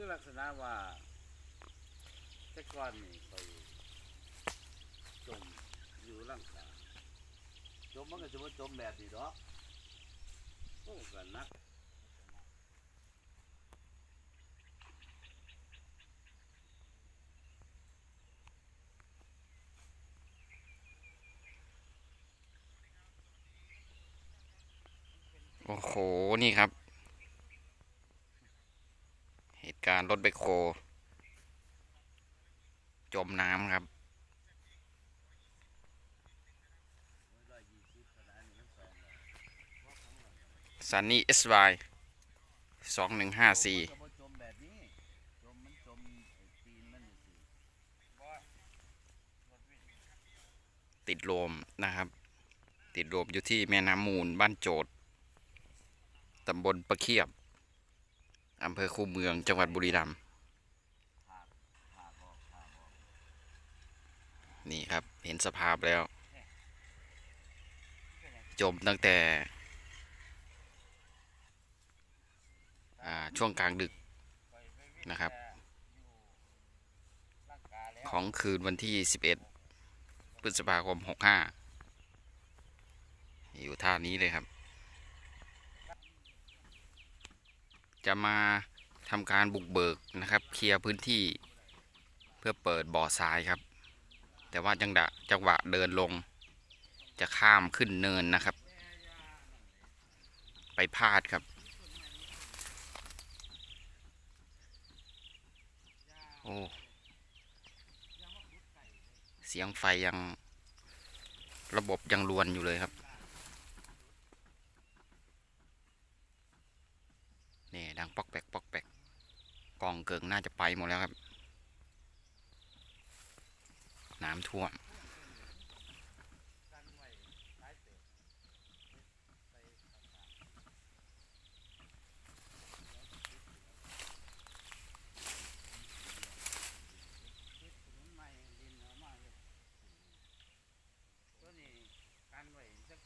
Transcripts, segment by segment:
คือลักษณะว่าแต่ก่อนนี่ไปจมอยู่ร่างกายจมมันก็จะว่าจมแบบนี้เนาะโอ้กันนักโอ้โห นี่ครับ เหตุ การรถแบคโค จมน้ำครับซันนี่เอสวสองหนึ่งห้าสี่ติดลมนะครับ ติดลมอยู่ที่แม่น้ำมูลบ้านโจดตำบลประเคียบ อำเภอคูเมืองจังหวัดบุรีรัมย์นี่ครับเห็นสภาพแล้ว จมตั้งแต่ช่วงกลางดึกนะครับ ของคืนวันที่ 11 พฤษภาคม 65 อยู่ท่านี้เลยครับ จะมาทำการบุกเบิกนะครับ เคลียร์พื้นที่เพื่อเปิดบ่อทรายครับ แต่ว่าจังหวะจังหวะเดินลง จะข้ามขึ้นเนินนะครับ ไปพลาดครับ โอ้ เสียงไฟยังระบบยังรวนอยู่เลยครับ ดังปอกแปกปอกแปกกองเกิงน่าจะไปหมดแล้วครับ น้ำท่วมตัวนี้กันไว้สัก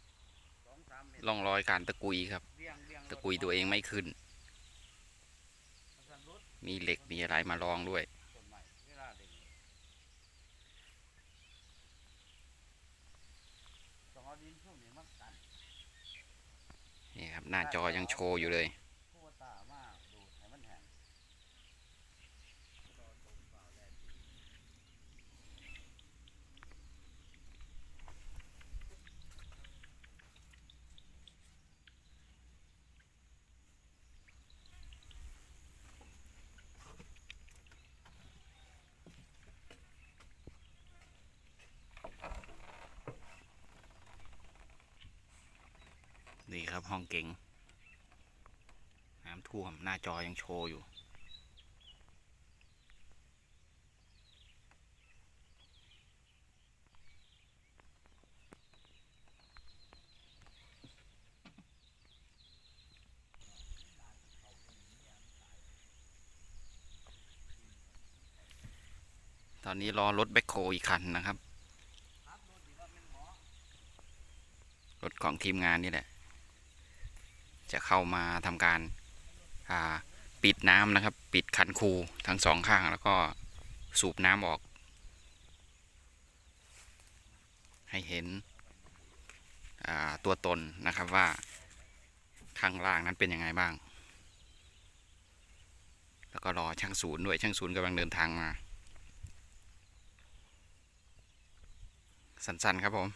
สองสามเมตรร่องรอยการตะกุยครับเลี้ยงเลี้ยงตะกุยตัวเองไม่ขึ้นสันรถ มีเหล็กมีอะไรมาลองด้วย นี่ครับ หน้าจอยังโชว์อยู่เลย ผู้ว่าตามาดูดให้มันแห้ง นี่ ครับห้องเก๋งน้ำท่วมหน้าจอยังโชว์อยู่ ตอนนี้รอรถแบ็คโคอีกคันนะครับ รถของทีมงานนี่แหละ จะเข้ามาทำการาปิดน้ำนะครับ ปิดคันคูทั้งสองข้างแล้วก็สูบน้ำออก ให้เห็นตัวตนนะครับว่าข้างล่างนั้นเป็นยังไงบ้าง แล้วก็รอช่างศูนย์ด้วยช่างศูนย์กำลังเดินทางมา สั้นๆครับผม